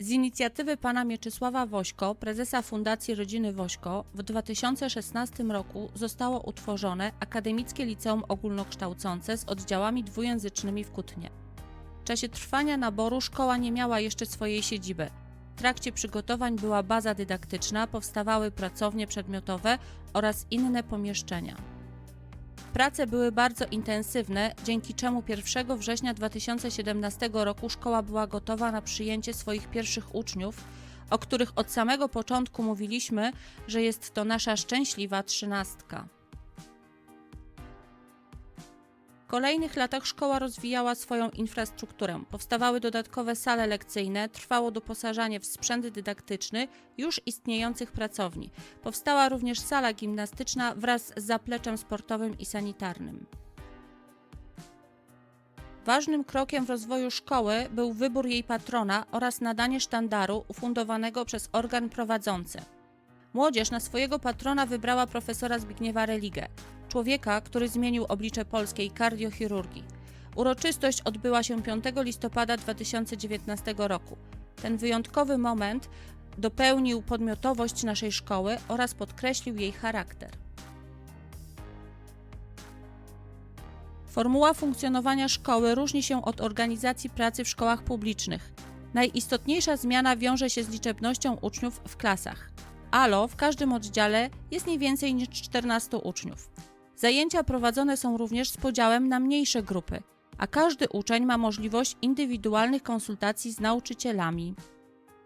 Z inicjatywy pana Mieczysława Wośko, prezesa Fundacji Rodziny Wośko, w 2016 roku zostało utworzone Akademickie Liceum Ogólnokształcące z oddziałami dwujęzycznymi w Kutnie. W czasie trwania naboru szkoła nie miała jeszcze swojej siedziby. W trakcie przygotowań była baza dydaktyczna, powstawały pracownie przedmiotowe oraz inne pomieszczenia. Prace były bardzo intensywne, dzięki czemu 1 września 2017 roku szkoła była gotowa na przyjęcie swoich pierwszych uczniów, o których od samego początku mówiliśmy, że jest to nasza szczęśliwa trzynastka. Kolejnych latach szkoła rozwijała swoją infrastrukturę. Powstawały dodatkowe sale lekcyjne, trwało doposażanie w sprzęt dydaktyczny już istniejących pracowni. Powstała również sala gimnastyczna wraz z zapleczem sportowym i sanitarnym. Ważnym krokiem w rozwoju szkoły był wybór jej patrona oraz nadanie sztandaru ufundowanego przez organ prowadzący. Młodzież na swojego patrona wybrała profesora Zbigniewa Religę, człowieka, który zmienił oblicze polskiej kardiochirurgii. Uroczystość odbyła się 5 listopada 2019 roku. Ten wyjątkowy moment dopełnił podmiotowość naszej szkoły oraz podkreślił jej charakter. Formuła funkcjonowania szkoły różni się od organizacji pracy w szkołach publicznych. Najistotniejsza zmiana wiąże się z liczebnością uczniów w klasach. ALO w każdym oddziale jest nie więcej niż 14 uczniów. Zajęcia prowadzone są również z podziałem na mniejsze grupy, a każdy uczeń ma możliwość indywidualnych konsultacji z nauczycielami.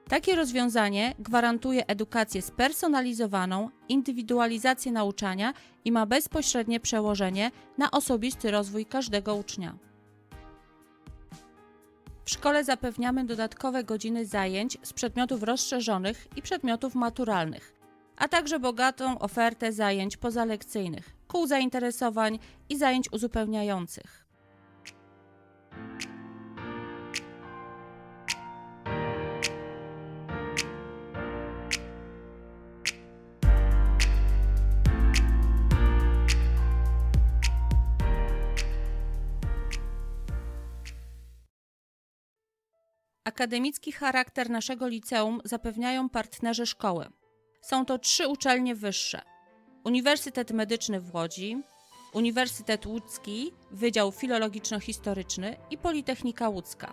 Takie rozwiązanie gwarantuje edukację spersonalizowaną, indywidualizację nauczania i ma bezpośrednie przełożenie na osobisty rozwój każdego ucznia. W szkole zapewniamy dodatkowe godziny zajęć z przedmiotów rozszerzonych i przedmiotów maturalnych, a także bogatą ofertę zajęć pozalekcyjnych, kół zainteresowań i zajęć uzupełniających. Akademicki charakter naszego liceum zapewniają partnerzy szkoły. Są to trzy uczelnie wyższe: Uniwersytet Medyczny w Łodzi, Uniwersytet Łódzki, Wydział Filologiczno-Historyczny i Politechnika Łódzka.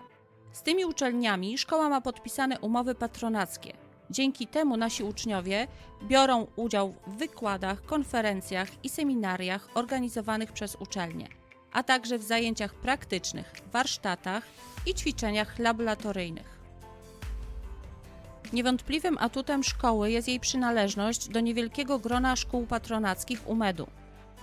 Z tymi uczelniami szkoła ma podpisane umowy patronackie. Dzięki temu nasi uczniowie biorą udział w wykładach, konferencjach i seminariach organizowanych przez uczelnie, a także w zajęciach praktycznych, warsztatach i ćwiczeniach laboratoryjnych. Niewątpliwym atutem szkoły jest jej przynależność do niewielkiego grona szkół patronackich UMED-u.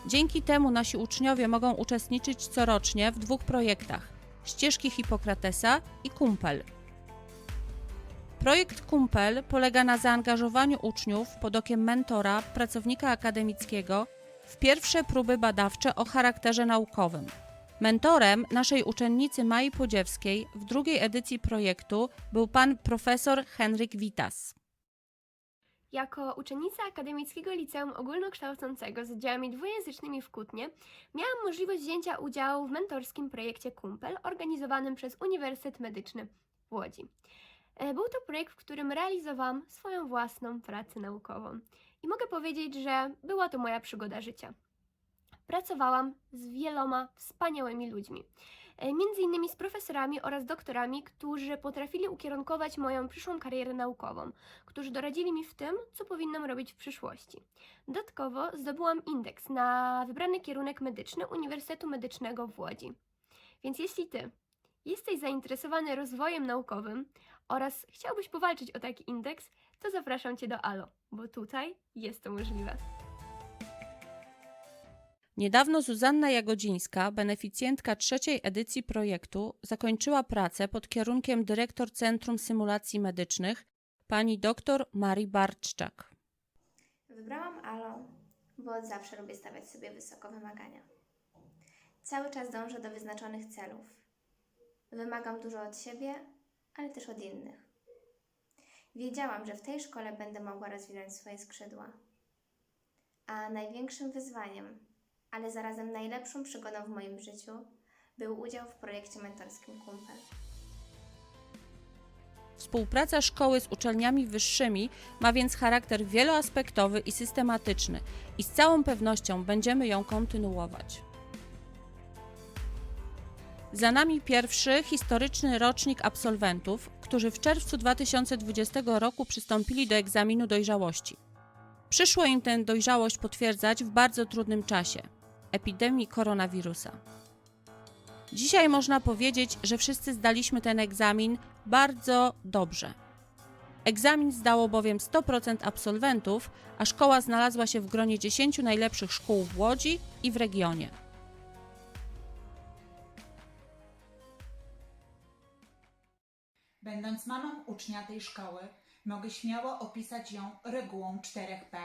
Dzięki temu nasi uczniowie mogą uczestniczyć corocznie w dwóch projektach: Ścieżki Hipokratesa i Kumpel. Projekt Kumpel polega na zaangażowaniu uczniów pod okiem mentora, pracownika akademickiego w pierwsze próby badawcze o charakterze naukowym. Mentorem naszej uczennicy Mai Podziewskiej w drugiej edycji projektu był pan profesor Henryk Witas. Jako uczennica Akademickiego Liceum Ogólnokształcącego z oddziałami dwujęzycznymi w Kutnie miałam możliwość wzięcia udziału w mentorskim projekcie Kumpel organizowanym przez Uniwersytet Medyczny w Łodzi. E, Był to projekt, w którym realizowałam swoją własną pracę naukową i mogę powiedzieć, że była to moja przygoda życia. Pracowałam z wieloma wspaniałymi ludźmi, e, między innymi z profesorami oraz doktorami, którzy potrafili ukierunkować moją przyszłą karierę naukową którzy doradzili mi w tym, co powinnam robić w przyszłości. Dodatkowo zdobyłam indeks na wybrany kierunek medyczny Uniwersytetu Medycznego w Łodzi. Więc jeśli Ty jesteś zainteresowany rozwojem naukowym oraz chciałbyś powalczyć o taki indeks, to zapraszam Cię do ALO, bo tutaj jest to możliwe. Niedawno Zuzanna Jagodzińska, beneficjentka trzeciej edycji projektu, zakończyła pracę pod kierunkiem dyrektor Centrum Symulacji Medycznych, pani dr Marii Barczczak. Wybrałam ALO, bo od zawsze lubię stawiać sobie wysoko wymagania. Cały czas dążę do wyznaczonych celów. Wymagam dużo od siebie, ale też od innych. Wiedziałam, że w tej szkole będę mogła rozwinąć swoje skrzydła. A największym wyzwaniem, ale zarazem najlepszą przygodą w moim życiu, był udział w projekcie mentorskim Kumpel. Współpraca szkoły z uczelniami wyższymi ma więc charakter wieloaspektowy i systematyczny i z całą pewnością będziemy ją kontynuować. Za nami pierwszy historyczny rocznik absolwentów, którzy w czerwcu 2020 roku przystąpili do egzaminu dojrzałości. Przyszło im tę dojrzałość potwierdzać w bardzo trudnym czasie epidemii koronawirusa. Dzisiaj można powiedzieć, że wszyscy zdaliśmy ten egzamin bardzo dobrze. Egzamin zdało bowiem 100% absolwentów, a szkoła znalazła się w gronie 10 najlepszych szkół w Łodzi i w regionie. Będąc mamą ucznia tej szkoły, mogę śmiało opisać ją regułą 4P.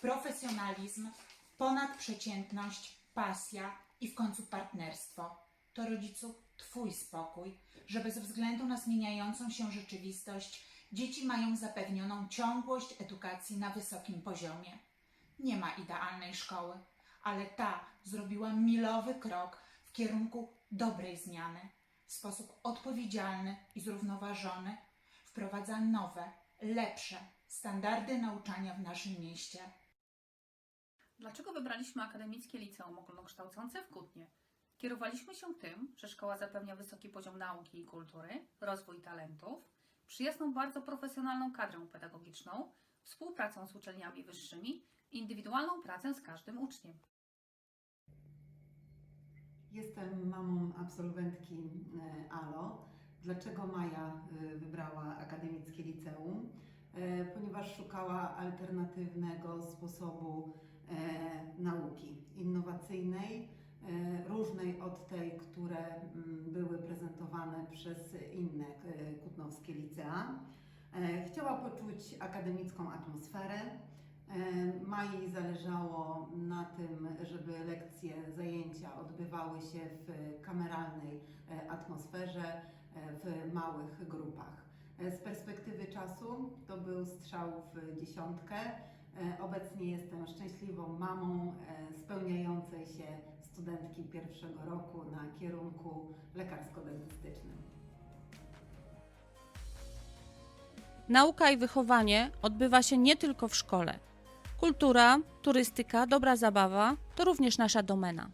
Profesjonalizm, ponadprzeciętność, pasja i w końcu partnerstwo. To rodzicu Twój spokój, że bez względu na zmieniającą się rzeczywistość dzieci mają zapewnioną ciągłość edukacji na wysokim poziomie. Nie ma idealnej szkoły, ale ta zrobiła milowy krok w kierunku dobrej zmiany w sposób odpowiedzialny i zrównoważony wprowadza nowe, lepsze standardy nauczania w naszym mieście. Dlaczego wybraliśmy Akademickie Liceum Ogólnokształcące w Kutnie? Kierowaliśmy się tym, że szkoła zapewnia wysoki poziom nauki i kultury, rozwój talentów, przyjazną bardzo profesjonalną kadrę pedagogiczną, współpracą z uczelniami wyższymi indywidualną pracę z każdym uczniem. Jestem mamą absolwentki e, ALO. Dlaczego Maja e, wybrała Akademickie Liceum? E, Ponieważ szukała alternatywnego sposobu nauki, innowacyjnej, e, różnej od tej, które mm, były prezentowane przez inne e, kutnowskie licea. E, Chciała poczuć akademicką atmosferę, E, Mai zależało na tym, żeby lekcje, zajęcia odbywały się w kameralnej e, atmosferze, e, w małych grupach. E, Z perspektywy czasu to był strzał w dziesiątkę. E, Obecnie jestem szczęśliwą mamą e, spełniającej się studentki pierwszego roku na kierunku lekarsko-dentystycznym. Nauka i wychowanie odbywa się nie tylko w szkole. Kultura, turystyka, dobra zabawa to również nasza domena.